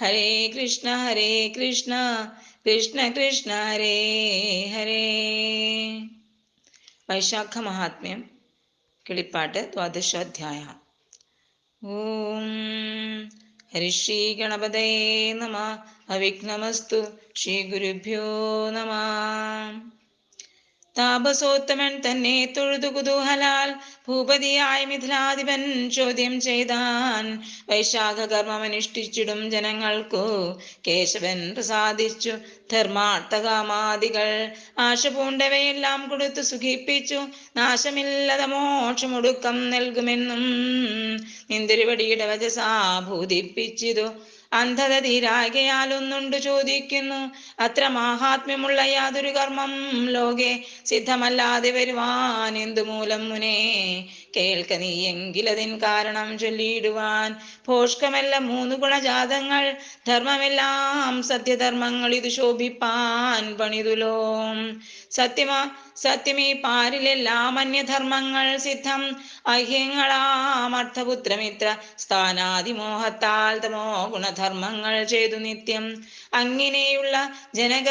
ഹരേ കൃഷ്ണ ഹരേ കൃഷ്ണ കൃഷ്ണ കൃഷ്ണ ഹരേ ഹരേ. വൈശാഖ മഹാത്മ്യം കിളിപ്പാട്ട് ദ്വാദശാധ്യായ ഓം ഹരിശ്രീ ഗണപതേ നമ. അവിഘ്നമസ്തു. ശ്രീ ഗുരുഭ്യോ നമ. താപസോത്തമൻ തന്നെ തൊഴുതു കുതൂഹലാൽ ഭൂപതിയായ മിഥിലാധിപൻ ചോദ്യം ചെയ്താൻ വൈശാഖ കർമ്മമനുഷ്ഠിച്ചിടും ജനങ്ങൾക്കു. കേശവൻ പ്രസാദിച്ചു ധർമാർത്ഥകാമാദികൾ ആശ പൂണ്ടവയെല്ലാം കൊടുത്തു സുഖിപ്പിച്ചു. നാശമില്ലത മോക്ഷമൊടുക്കം നൽകുമെന്നും നിന്തിരുവടിയുടെ വചസാ ഭൂതിപ്പിച്ചിതു അന്ധത തീരാകയാലൊന്നുണ്ട് ചോദിക്കുന്നു. അത്ര മാഹാത്മ്യമുള്ള യാതൊരു കർമ്മം. ലോകെ സിദ്ധമല്ലാതെ വരുവാൻ എന്തു മൂലം മുനേ? കേൾക്ക നീ എങ്കിലതിൻ കാരണം ചൊല്ലിയിടുവാൻ. പോഷ്കമല്ല മൂന്ന് ഗുണജാതങ്ങൾ. ധർമ്മമെല്ലാം സത്യധർമ്മങ്ങൾ ഇത് ശോഭിപ്പാൻ പണിതുലോ. സത്യമാ സത്യമീ പാരിലെല്ലാം അന്യധർമ്മങ്ങൾ സിദ്ധം. ഐഹ്യങ്ങളാം അർത്ഥപുത്രമിത്ര സ്ഥാനാതിമോഹത്താൽ തമോ ഗുണധർമ്മങ്ങൾ ചെയ്തു നിത്യം. അങ്ങനെയുള്ള ജനക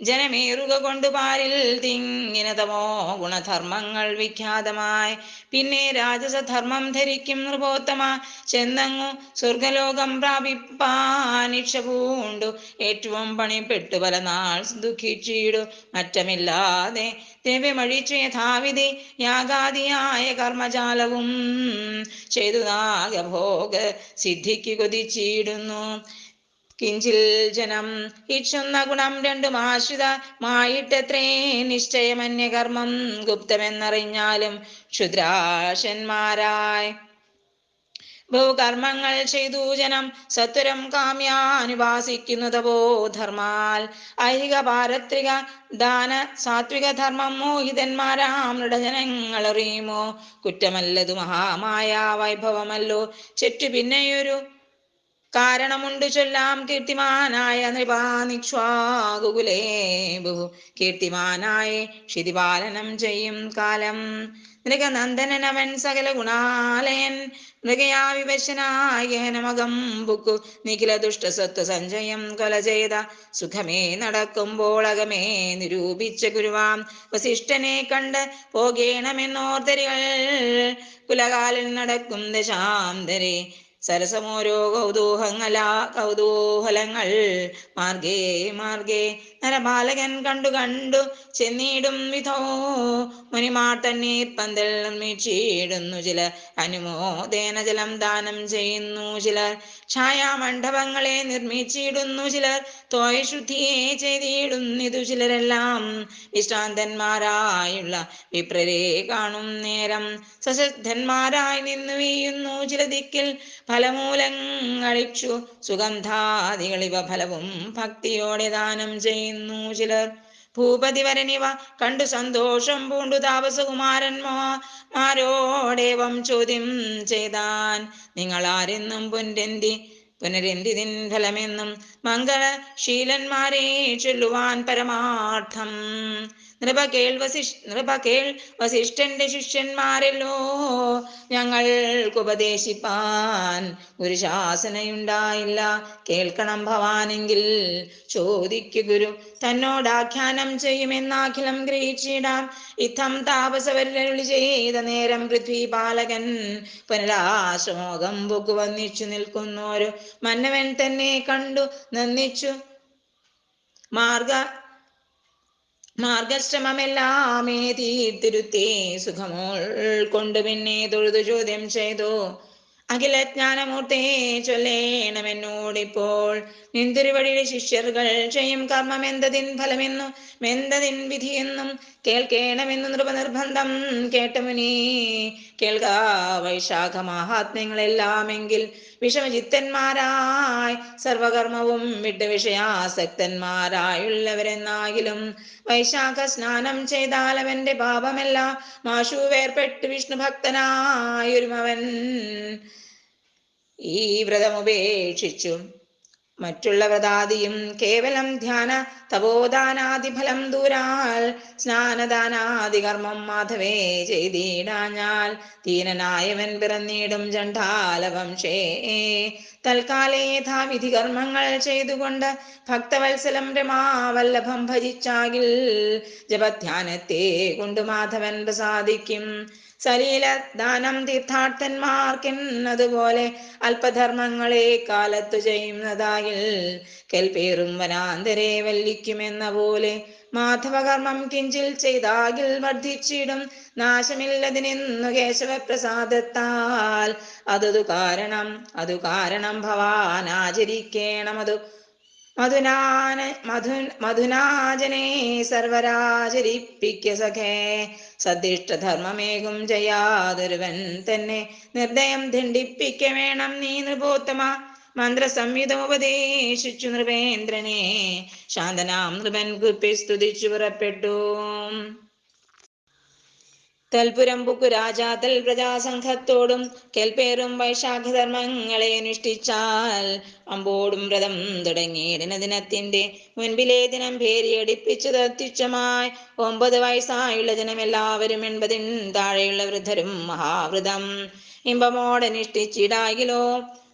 ജനമേറുക കൊണ്ട് പാരിൽ തിങ്ങിനതമോ ഗുണധർമ്മങ്ങൾ വിഖ്യാതമായി. പിന്നെ രാജസധർമ്മം ധരിക്കും നൃപോത്തമ ചെന്നങ്ങു സ്വർഗലോകം പ്രാപിപ്പാനിക്ഷ പൂണ്ടു. ഏറ്റവും പണിപ്പെട്ടു പല നാൾ ദുഃഖിച്ചിടു. മറ്റമില്ലാതെ ദ്രവ്യമഴിച്ചു യഥാവിധി യാഗാദിയായ കർമ്മജാലവും ചെയ്തു നാഗഭോഗ സിദ്ധിക്ക് കൊതിച്ചിടുന്നു. കിഞ്ചിൽ ജനം ഇച്ഛുന്ന ഗുണം രണ്ടും ആശ്രിതമായിട്ടത്രേ നിശ്ചയമന്യകർമ്മം ഗുപ്തമെന്നറിഞ്ഞാലും ക്ഷുദ്രാശന്മാരായി. ബഹുകർമ്മങ്ങൾ ചെയ്തു ജനം സത്വരം കാമ്യാനുവാസിക്കുന്നതവോ ധർമാൽ. ഐഹിക പാരത്രിക ദാന സാത്വിക ധർമ്മം മോഹിതന്മാരാം മൃഡജനങ്ങൾ അറിയുമോ? കുറ്റമല്ലതു മഹാമായ വൈഭവമല്ലോ. ചെറ്റു പിന്നെയൊരു കാരണമുണ്ട് ചൊല്ലാം കീർത്തിമാനായ നൃപാനിക്ഷ്വാകുകുലേ ബഹു കീർത്തിമാനായ ക്ഷിതിപാലനം ചെയ്യും കാലം. മൃഗനന്ദനവൻ സകല ഗുണാലയൻ. മൃഗയാ വിവശനായ നമകം ബുക്കു നിഖില ദുഷ്ടസത്വ സഞ്ജയം കൊല ചെയ്ത. സുഖമേ നടക്കുമ്പോൾ അകമേ നിരൂപിച്ച ഗുരുവാം. വസിഷ്ഠനെ കണ്ട് പോകേണമെന്നോർത്തരികൾ. കുലകാലിൽ നടക്കും ദശാന്തരെ. സരസമോരോ കൗതൂഹങ്ങള കൗതൂഹലങ്ങൾ. മാർഗേ മാർഗേ നരബാലകൻ കണ്ടു കണ്ടു ചെന്നിടും വിധോ. മുനിമാർ തന്നെ പന്തൽ നിർമ്മിച്ചിടുന്നു ചിലർ. അനുമോദേന ജലം ദാനം ചെയ്യുന്നു ചിലർ. ഛായാമണ്ഡപങ്ങളെ നിർമ്മിച്ചിടുന്നു ചിലർ. തോയ ശുദ്ധിയെ ചെയ്തിടുന്നിതു ചിലരെല്ലാം. വിശ്രാന്തന്മാരായുള്ള വിപ്രരെ കാണും നേരം. സശ്രദ്ധന്മാരായി നിന്നു വീയുന്നു ചില ദിക്കിൽ. ഫലമൂലങ്ങളിച്ചു സുഗന്ധാദികളിവ ഫലവും ഭക്തിയോടെ ദാനം ചെയ്യുന്നു ചിലർ. ഭൂപതി വരനിവ കണ്ടു സന്തോഷം പൂണ്ടു താപസകുമാരന്മാരോടേവം ചോദ്യം ചെയ്താൻ. നിങ്ങൾ ആരെന്നും പുനരന്തി പുനരന്തിതിൻ ഫലമെന്നും മംഗളശീലന്മാരെ ചൊല്ലുവാൻ പരമാർത്ഥം. നൃപകേൾ വസിഷ് നൃപകേൾ വസിഷ്ഠന്റെ ശിഷ്യന്മാരല്ലോ. ഞങ്ങൾക്ക് ഉപദേശിപ്പാൻ ഒരു ശാസനയുണ്ടായില്ല കേൾക്കണം ഭവാനെങ്കിൽ. ചോദിക്കു ഗുരു തന്നോടാഖ്യാനം ചെയ്യുമെന്നാഖിലം ഗ്രഹിച്ചിടാം. ഇത്തം താപസവരരുളി ചെയ്ത നേരം പൃഥ്വി പാലകൻ പുനരാശ്രമോകം പൊക്കു വന്നിച്ചു നിൽക്കുന്നോരു മന്നവൻ തന്നെ കണ്ടു. നന്ദിച്ചു മാർഗ മാർഗശ്രമമെല്ലാമേ തീർത്തിരുത്തേ. സുഖമോൾ കൊണ്ട് പിന്നെ തൊഴുതു ചോദ്യം ചെയ്തു. അഖിലജ്ഞാനമൂർത്തേ ചൊല്ലേണമെന്നോടിപ്പോൾ. നിന്തിരുവഴിയുടെ ശിഷ്യർകൾ ചെയ്യും കർമ്മം എന്തതിൻ ഫലമെന്നു മെന്തതിൻ വിധിയെന്നും കേൾക്കേണമെന്നു നൃപനിർബന്ധം കേട്ടമുനി കേൾക്ക വൈശാഖ മഹാത്മ്യങ്ങളെല്ലാമെങ്കിൽ വിഷമചിത്തന്മാരായി സർവകർമ്മവും വിട്ട് വിഷയാസക്തന്മാരായുള്ളവരെന്നാകിലും വൈശാഖ സ്നാനം ചെയ്താൽ അവന്റെ പാപമെല്ലാം മാഷു വേർപെട്ട് വിഷ്ണു ഭക്തനായൊരുമവൻ ഈ വ്രതമുപേക്ഷിച്ചു. മറ്റുള്ള വ്രതാദിയും കേവലം ധ്യാന തപോദാനാദിഫലം ദൂരാൽ സ്നാനദാനാദി കർമ്മം മാധവേ ചെയ്തിടാഞ്ഞാൽ തീനനായവൻ പിറന്നീടും ചണ്ഡാലവംശേ തൽക്കാലേ യഥാവിധി കർമ്മങ്ങൾ ചെയ്തുകൊണ്ട് ഭക്തവത്സലം രമാവല്ലഭം ഭജിച്ചാകിൽ ജപധ്യാനത്തെ കൊണ്ട് മാധവൻ പ്രസാദിക്കും. സലീല ദാനം തീർത്ഥാർത്ഥന്മാർക്കെന്നതുപോലെ അല്പധർമ്മങ്ങളെ കാലത്തു ചെയ്യുന്നതായിൽ കെൽപ്പേറും വനാന്തരെ വല്ലിക്കുമെന്ന പോലെ മാധവകർമ്മം കിഞ്ചിൽ ചെയ്താകിൽ വർദ്ധിച്ചിടും നാശമില്ലതിനെന്നു കേശവപ്രസാദത്താൽ. അതതു കാരണം അതു കാരണം ഭവാൻ ആചരിക്കേണം. അതു മധുനാന മധു മധുനാജനെ സർവരാചരിപ്പിക്ക സഖേ. സദിഷ്ടധർമ്മമേകും ജയാതൊരുവൻ തന്നെ നിർദ്ദയം ദണ്ഡിപ്പിക്ക വേണം നീ നൃപോത്തമ. മന്ത്രസംയുധമുപദേശിച്ചു നൃപേന്ദ്രനെ. ശാന്തനാം നൃപൻ കുപ്പി സ്തുതിച്ചു പുറപ്പെട്ടു. തൽപുരം പുക്കു രാജാ തൽ പ്രജാസംഘത്തോടും കെൽപ്പേറും വൈശാഖധർമ്മങ്ങളെ അനുഷ്ഠിച്ചാൽ അമ്പോടും വ്രതം തുടങ്ങിയിടുന്ന ദിനത്തിന്റെ മുൻപിലെ ദിനം ഭേരിയടിപ്പിച്ചു തത്യുച്ഛമായി ഒമ്പത് വയസ്സായുള്ള ജനമെല്ലാവരും എൺപതിൻ താഴെയുള്ള വൃദ്ധരും മഹാവൃതം ഇമ്പമോടനുഷ്ഠിച്ചിടാകിലോ.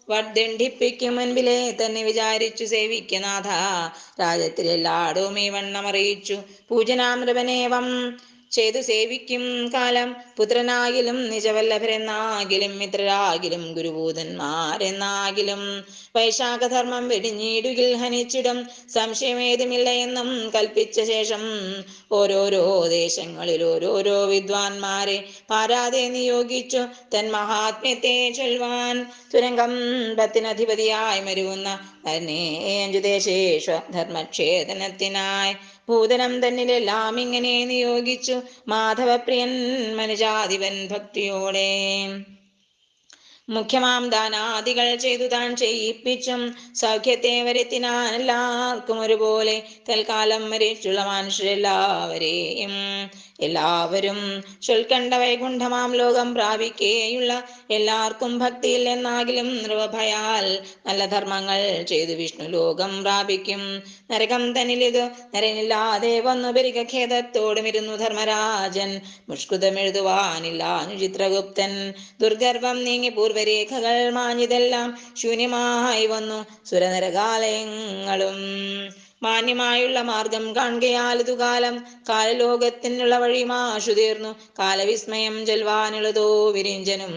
വർദ്ദണ്ഡിപ്പിക്കും മുൻപിലെ തന്നെ വിചാരിച്ചു സേവിക്കനാഥ രാജത്തിലെല്ലാടും ഈ വണ്ണം അറിയിച്ചു. പൂജനാമൃപനേവം ചെയ്തു സേവിക്കും കാലം. പുത്രനാകിലും നിജവല്ലഭരെന്നാകിലും മിത്രരാകിലും ഗുരുഭൂതന്മാരെന്നാകിലും വൈശാഖധർമ്മം വെടിഞ്ഞിടുകിൽ ഹനിച്ചിടും. സംശയമേതുമില്ല എന്നും കൽപ്പിച്ച ശേഷം ഓരോരോ ദേശങ്ങളിൽ ഓരോരോ വിദ്വാൻമാരെ പാരാതെ നിയോഗിച്ചു. തൻ മഹാത്മ്യത്തെ ചൊൽവാൻ തുരങ്കം പത്തിനധിപതിയായി മരുവുന്ന ദേശേഷ ധർമ്മക്ഷേതനത്തിനായി ഭൂതനം തന്നിലെല്ലാം ഇങ്ങനെ നിയോഗിച്ചു. മാധവപ്രിയൻ മനുജാധിപൻ ഭക്തിയോടെ. മുഖ്യമാം ദാനാദികൾ ചെയ്തു താൻ ചെയ്യിപ്പിച്ചും സൗഖ്യത്തെ വരുത്തിനാൻ എല്ലാവർക്കും ഒരുപോലെ തൽക്കാലം മരിച്ചുള്ള മനുഷ്യരെല്ലാവരെയും എല്ലാവരും ചൊൽക്കണ്ട വൈകുണ്ഠമാം ലോകം പ്രാപിക്കുകയുള്ള എല്ലാവർക്കും ഭക്തിയിൽ എന്നാകിലും നിർവഭയാൽ നല്ല ധർമ്മങ്ങൾ ചെയ്തു വിഷ്ണു ലോകം പ്രാപിക്കും. നരകം തനിലിത് നരനില്ലാതെ വന്നു പെരുക ഖേദത്തോടുമിരുന്നു ധർമ്മരാജൻ. മുഷ്കുതമെഴുതുവാനില്ല ചിത്രഗുപ്തൻ ദുർഗർഭം നീങ്ങി പൂർവരേഖകൾ മാഞ്ഞിതെല്ലാം ശൂന്യമായി വന്നു സുരനരകാലയങ്ങളും. മാന്യമായുള്ള മാർഗം കാണുകയാലതുകാലം കാലലോകത്തിനുള്ള വഴി കാലവിസ്മയം ചെൽവാനുള്ളതോ വിരിഞ്ചനും.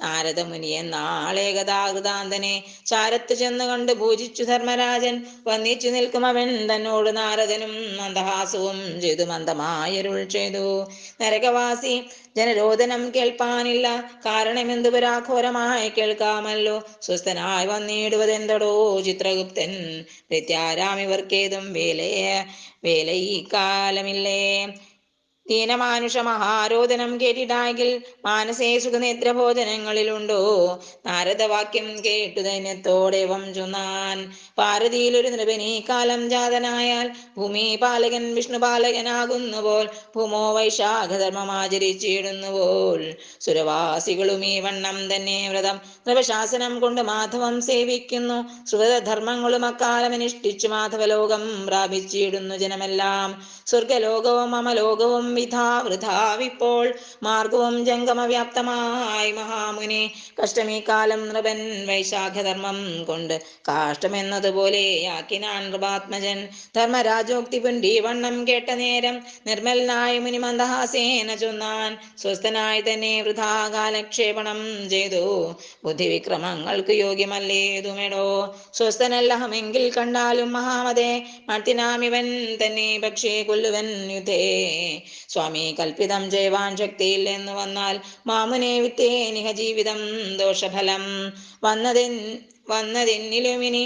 നാരദമുനി എന്നാളെ ഗതാഗതാന്തനെ ചാരത്ത് ചെന്ന് കണ്ട് പൂജിച്ചു ധർമ്മരാജൻ. വന്നിച്ചു നിൽക്കും അവൻ തന്നോട് നാരദനും മന്ദഹാസവും ചെയ്തു മന്ദമായരുൾ ചെയ്തു. നരകവാസി ജനരോധനം കേൾപ്പാനില്ല. കാരണമെന്തു പരാഘോരമായി കേൾക്കാമല്ലോ. സ്വസ്ഥനായി വന്നിടുവതെന്തടോ ചിത്രഗുപ്തൻ. നിത്യാരാമിവർക്കേതും ஏதும் வேலையே வேலை காலமில்லே. ദീനമാനുഷ മഹാരോദനം കേട്ടിട്ടാകിൽ മാനസേ സുഖനേത്രഭോജനങ്ങളിലുണ്ടോ നാരദവാക്യം കേട്ടു ദൈന്യത്തോടെവം ചൊന്നാൻ. പാരതിയിൽ ഒരു നൃപനീ കാലം ജാതനായാൽ ഭൂമി പാലകൻ വിഷ്ണു പാലകനാകുന്നു പോൽ ഭൂമോ വൈശാഖധർമ്മം ആചരിച്ചിടുന്നു പോൽ സുരവാസികളും ഈ വണ്ണം തന്നെ വ്രതം നൃപശാസനം കൊണ്ട് മാധവം സേവിക്കുന്നു. ശ്രുതധർമ്മങ്ങളും അക്കാലം അനുഷ്ഠിച്ചു മാധവലോകം പ്രാപിച്ചിടുന്നു ജനമെല്ലാം. സ്വർഗലോകവും അമലോകവും വിധാ വൃഥാവിപ്പോൾ മാർഗവും ജംഗമവ്യാപ്തമായി മഹാമുനി കഷ്ടമീ കാലം നൃപൻ വൈശാഖധർമ്മം കൊണ്ട്. കാഷ്ടമെന്നതുപോലെ ആക്കിനാൻ നൃപാത്മജൻ ധർമ്മരാജോക്തി പുണ്ടി വണ്ണം കേട്ട നേരം നിർമ്മലനായ മുനി മന്ദഹാസേന ചൊന്നാൻ. സ്വസ്ഥനായി തന്നെ വൃഥാ കാലക്ഷേപണം ചെയ്തു. ബുദ്ധിവിക്രമങ്ങൾക്ക് യോഗ്യമല്ലേതുമെടോ? സ്വസ്ഥനല്ലഹമെങ്കിൽ കണ്ടാലും മഹാമതേ മർത്തിനാമിവൻ തന്നെ പക്ഷേ കൊല്ലുവൻ യുദ്ധേ. സ്വാമി കൽപ്പിതം ജയവാൻ ശക്തിയിൽ എന്ന് വന്നാൽ മാമുനെ വിത്തേ നിഹ ജീവിതം ദോഷഫലം. വന്നതെൻ വന്നതെന്നിലുമിനി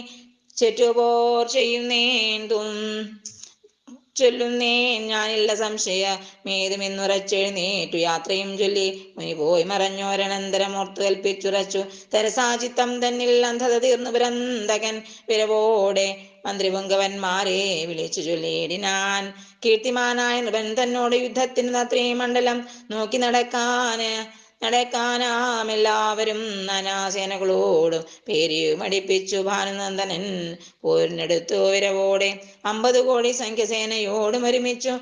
ചെറ്റുപോർ ചെയ്യുന്നേൻ തും ചൊല്ലുന്നേ ഞാനില്ല സംശയ. മേതുമെന്നുറച്ചെഴുന്നേറ്റു യാത്രയും ചൊല്ലി. മുനി പോയി മറഞ്ഞോരനന്തരം ഓർത്തു കൽപ്പിച്ചുറച്ചു. തരസാചിത്തം തന്നിൽ അന്ധത തീർന്നു പുരന്തകൻ വിരവോടെ. മന്ത്രിപുങ്കവന്മാരെ വിളിച്ചു ചൊല്ലിയിടിനാൻ കീർത്തിമാനായ നൃപൻ തന്നോട് യുദ്ധത്തിന് അത്രയും മണ്ഡലം നോക്കി നടക്കാന് നടക്കാനാമെല്ലാവരും നാനാസേനകളോടും പേരിയും മടിപ്പിച്ചു ഭാനുനന്ദനൻ പോരിനെടുത്തു വിരവോടെ അമ്പത് കോടി സംഖ്യ ഒരുമിച്ചു ഒരുമിച്ചു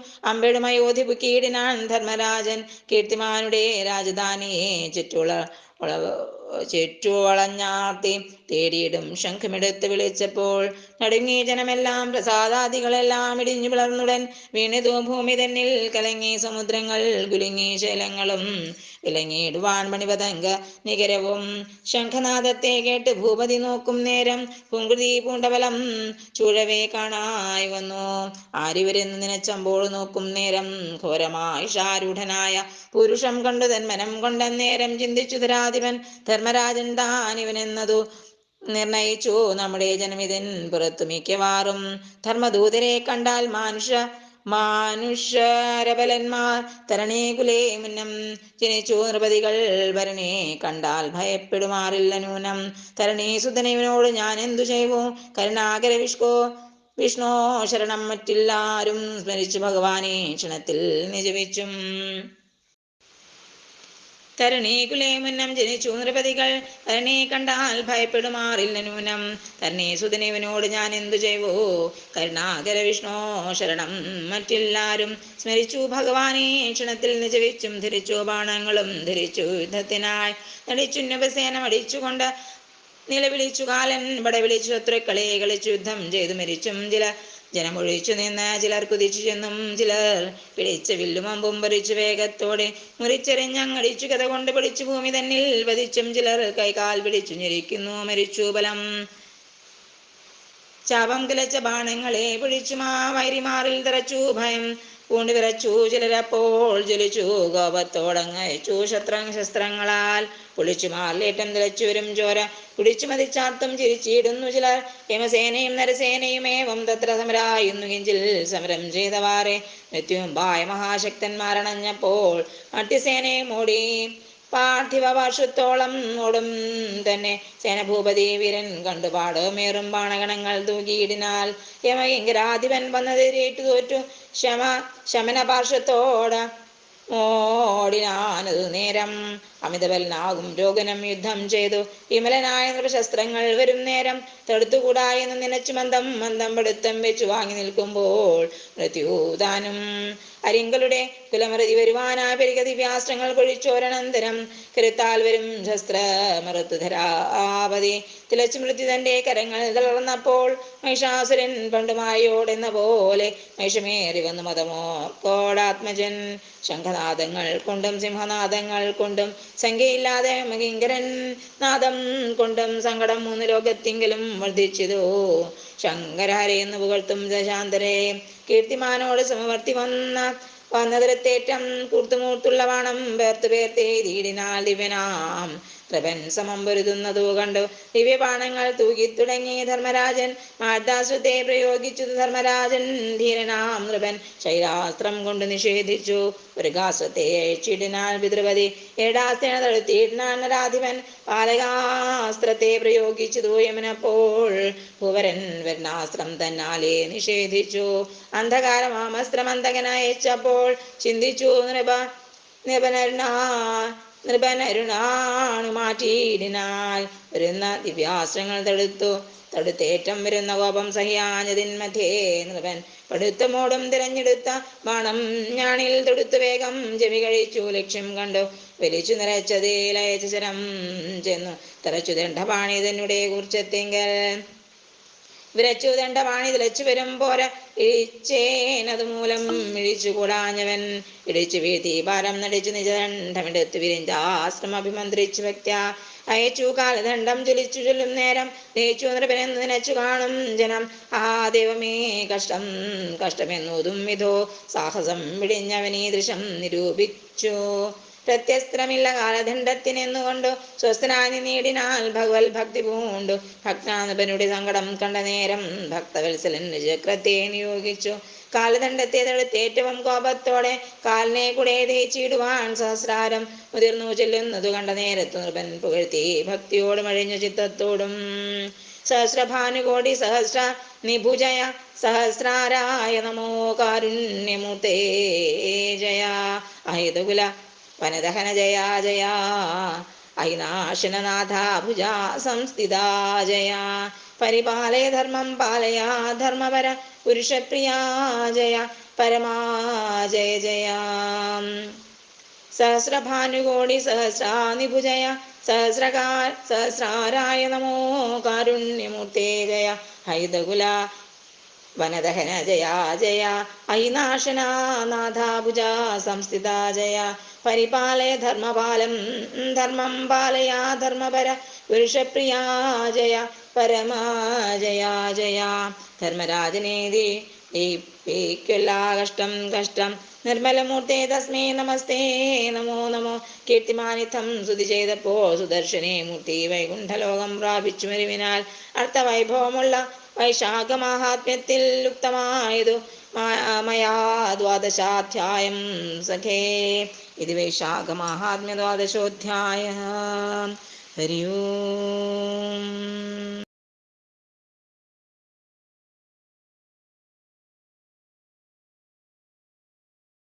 ഓധിപ്പു കീടിനാൻ ധർമ്മരാജൻ കീർത്തിമാനുടെ രാജധാനിയെ ചുറ്റുള്ള ചുറ്റുവളഞ്ഞാർത്തി തേടിയിടും ശംഖമെടുത്ത് വിളിച്ചപ്പോൾ നടുങ്ങി ജനമെല്ലാം പ്രസാദാദികളെല്ലാം ഇടിഞ്ഞു പിളർന്നുടൻ വീണിതു ഭൂമി തന്നിൽ കലങ്ങി സമുദ്രങ്ങൾ കുലുങ്ങി ശൈലങ്ങളും വിലങ്ങിടുവാൻ മണിപതങ്ക നികരവും. ശംഖനാഥത്തെ കേട്ട് ഭൂപതി നോക്കും നേരം. പുങ്കുതി പൂണ്ടവലം ചുഴവേ കാണായി വന്നു. ആരിവരെന്ന് നിനച്ചമ്പോൾ നോക്കും നേരം. ഘോരമായി ഷാരൂഢനായ പുരുഷം കണ്ടു തന്മനം കൊണ്ടന്നേരം ചിന്തിച്ചു ധരാധിപൻ ധർമ്മരാജൻ താനിവനെന്നതു നിർണയിച്ചു. നമ്മുടെ ജനമിതൻ പുറത്തു മിക്കവാറും ധർമ്മദൂതരെ കണ്ടാൽ മാനുഷ മാനുഷരബലന്മാർ തരണീകുലേ മുന്നം. ജനിച്ചു നൃപതികൾ ഭരണേ കണ്ടാൽ ഭയപ്പെടുമാറില്ല നൂനം തരണീസുധനവിനോട് ഞാൻ എന്തു ചെയ്വോ കരുണാകര വിഷ്കോ വിഷ്ണോ ശരണം മറ്റില്ലാരും സ്മരിച്ചു ഭഗവാനെ ക്ഷണത്തിൽ നിജപിച്ചും. തരണീകുലേ മുന്നം ജനിച്ചു നൃപതികൾ തരണീ കണ്ടാൽ ഭയപ്പെടുമാറില്ല നൂനം തരണേ സുദിനേവനോട് ഞാൻ എന്തു ചെയ്വോ? കരുണാകര വിഷ്ണോ ശരണം മറ്റെല്ലാരും സ്മരിച്ചു. ഭഗവാനെ ക്ഷണത്തിൽ നിജവിച്ചും ധരിച്ചു. ബാണങ്ങളും ധരിച്ചു യുദ്ധത്തിനായി. നടിച്ചുന്നപസേന മടിച്ചുകൊണ്ട് നിലവിളിച്ചു കാലൻ വിളിച്ചു ശത്രുക്കളെ കളിച്ചു യുദ്ധം ചെയ്തു മരിച്ചും. ചില ജനമൊഴിച്ചു നിന്ന് ചിലർ കുതിച്ചു ചെന്നും ചിലർ പിടിച്ച വില്ലും അമ്പും പറിച്ചു വേഗത്തോടെ മുറിച്ചെറിഞ്ഞങ്ങടിച്ചു കഥ കൊണ്ട് പിടിച്ചു ഭൂമി തന്നിൽ വധിച്ചും ചിലർ കൈകാൽ പിടിച്ചു ഞെരിക്കുന്നു മരിച്ചു ബലം. ശാപം കിലച്ച ബാണങ്ങളെ പിടിച്ചു മാ വൈരിമാറിൽ തറച്ചു ഭയം. പൂണ്ടു വിറച്ചു ചിലരപ്പോൾ ജ്വലിച്ചു കോപത്തോടങ്ങയച്ചു ശത്ര ശസ്ത്രങ്ങളാൽ പൊളിച്ചു മാറിലേറ്റം തിളച്ചു വരും ചോര. കുടിച്ചു മതിച്ചാർത്തും ചിരിച്ചിടുന്നു ചിലർ. യമസേനയും നരസേനയും ഏവം തത്ര സമരായുന്നു കിഞ്ചിൽ സമരം ചെയ്തവാറെ. മൃത്യുമ്പായ മഹാശക്തന്മാരണഞ്ഞപ്പോൾ മട്ടിസേനയും ഓടി പാർത്ഥിവ വർഷത്തോളം ഓടും തന്നെ. സേനഭൂപതി വീരൻ കണ്ടുപാട് മേറും ബാണഗണങ്ങൾ തൂകിയിടിനാൽ യമയങ്കരാധിപൻ വന്നതിരേറ്റു തോറ്റു. ശമ ശമന പാർശ്വത്തോട ഓടിനാനതു നേരം അമിതബലനാകും രോഗനം യുദ്ധം ചെയ്തു. വിമലനായ നൃപശസ്ത്രങ്ങൾ വരും നേരം തടുത്തുകൂടാ എന്ന് നനച്ചു മന്ദം മന്ദം പടുത്തം വെച്ചു വാങ്ങി നിൽക്കുമ്പോൾ മൃത്യുദാനം. അരിങ്കളുടെ കുലമൃതി വരുവാനായ പെരുക വ്യാസ്ത്രങ്ങൾ പൊഴിച്ചോരനന്തരം കരുത്താൽ വരും ശസ്ത്ര മറുത്തുധരാപതി തിളച്ചു മൃത്യു തന്റെ കരങ്ങൾ തളർന്നപ്പോൾ മഹിഷാസുരൻ പണ്ടുമായോടെന്ന പോലെ മഹിഷമേറി വന്നു മതമോ. കോടാത്മജൻ ശംഖനാദങ്ങൾ കൊണ്ടും സിംഹനാദങ്ങൾ കൊണ്ടും സംഖ്യയില്ലാതെ മകിങ്കരൻ നാദം കൊണ്ടും സങ്കടം മൂന്ന് ലോകത്തിങ്കിലും വർദ്ധിച്ചതോ. ശങ്കരഹരെ എന്ന് പുകഴ്ത്തും ദശാന്തരെ കീർത്തിമാനോട് സമവർത്തി വന്ന വന്നതിരത്തേറ്റം കൂർത്തുമൂർത്തുള്ള വാണം പേർത്തു തീടിനാൽ ദിവനാം ത്രപൻ സമം പൊരുതുന്നതു കണ്ടു? ദിവ്യപാണങ്ങൾ തൂക്കി തുടങ്ങി ധർമ്മരാജൻ. മാർദാസുത്തെ പ്രയോഗിച്ചു ധർമ്മരാജൻ. ധീരനാം നൃപൻ ശൈലാസ്ത്രം കൊണ്ട് നിഷേധിച്ചു. ഒരു ഗാസത്തെ അഴിച്ചിടിനാൽ പിതൃപതി. ഏടാസ്തേന തടുത്തിയിടാൻ നരാധിപൻ. പാലകാസ്ത്രത്തെ പ്രയോഗിച്ചു തൂയമനപ്പോൾ ഭുവരൻ വരണാസ്ത്രം തന്നാലെ നിഷേധിച്ചു. അന്ധകാരമാമസ്ത്രം അന്ധകനയച്ചപ്പോൾ ചിന്തിച്ചു നൃപ നിപനരുണാ നൃപനരുണാണു മാറ്റിയിടിനാൽ വരുന്ന ദിവ്യാസ്ത്രങ്ങൾ തടുത്തു. തടുത്തേറ്റം വരുന്ന കോപം സഹിയാഞ്ഞതിന്മധ്യേ നൃപൻ പടുത്ത മോടും തിരഞ്ഞെടുത്ത ബാണം ഞാണിൽ തൊടുത്തു വേഗം ചെവി കഴിച്ചു. ലക്ഷ്യം കണ്ടു. വലിച്ചു നിറച്ചതേ ലയച്ച ശരം ചെന്നു. തറച്ചു ദണ്ഡപാണി തന്നെ കുറിച്ചെത്തിങ്കൽ വിരച്ചു ദണ്ഡപാണി തിളച്ചു വരും പോര ഇഴിച്ചേനതു മൂലം ഇഴിച്ചു കൂടാഞ്ഞവൻ. ഇടിച്ചു വീതി ഭാരം നടിച്ചു നിജദണ്ഡമെടുത്തു വിരിഞ്ചാശ്രമം അഭിമന്ത്രിച്ചു വ്യക്തി അയച്ചു കാലദണ്ഡം ജ്വലിച്ചു ചൊല്ലും നേരം. നെയ്ച്ചു നനച്ചു കാണും ജനം. ആ ദൈവമേ കഷ്ടം കഷ്ടമെന്നൂതും വിധോ സാഹസം വിടിഞ്ഞവനീ ദൃശം നിരൂപിച്ചു. പ്രത്യസ്ത്രമില്ല കാലദണ്ഡത്തിനെന്നുകൊണ്ടു സ്വസ്ഥനാനി നേടിനാൽ ഭഗവൽ ഭക്തി പൂണ്ടു. ഭക്താനുപനുടെ സങ്കടം കണ്ട നേരം ഭക്തവത്സലൻ ചക്രത്തെ നിയോഗിച്ചു. കാലദണ്ഡത്തെ തടുത്തേറ്റവും കോപത്തോടെ കാലിനെ കൂടെ തേച്ചിടുവാൻ സഹസ്രാരം മുതിർന്നു ചെല്ലുന്നതു കണ്ട നേരത്തു നൃപൻ പുകഴ്ത്തി ഭക്തിയോടും അഴിഞ്ഞു ചിത്തത്തോടും. സഹസ്രഭാനുകോടി സഹസ്ര നിഭുജയ സഹസ്രാരായ നമോ കാരുണ്യമൂർത്തേ ജയ. അഹിതകുല വനദഹന ജയാ ജയാ. അയിനാശനനാഥ ഭുജ സംസ്ഥിതാ ജയാ. പരിപാലയ ധർമ്മം പാലയാ ധർമ്മപര പുരുഷപ്രിയാ ജയ. പരമാ ജയ ജയാ. സഹസ്രഭാനുകോടി സഹസ്രാനിഭുജയ സഹസ്രകാർ സഹസ്രാരായ നമോ കാരുണ്യമൂർത്തേ ജയ. ഹൈതകുല വനദഹന ജയാ ജയ. ഐനാശന സംസ്ഥിതാ ജയ. പരിപാലയ ധർമ്മപാലം ധർമ്മം പാലയാ ധർമ്മപര പുരുഷപ്രിയാ ജയ പരമാ ജയ. ധർമ്മരാജനേതി കഷ്ടം കഷ്ടം. നിർമ്മലമൂർത്തേ തസ്മേ നമസ്തേ നമോ നമോ. കീർത്തിമാനിത്തം സ്തുതി ചെയ്തപ്പോൾ സുദർശനേ മൂർത്തി വൈകുണ്ഠലോകം പ്രാപിച്ചു മരുവിനാൽ അർത്ഥവൈഭവമുള്ള വൈശാഖ മഹാത്മ്യത്തിൽ യുക്തമായതു. മയാ ദ്വാദശാധ്യായം സഖേ. ഇത് വൈശാഖമാഹാത്മ്യദ്വാദശോധ്യായ മാഹാത്മ്യ ഹരി ഓം.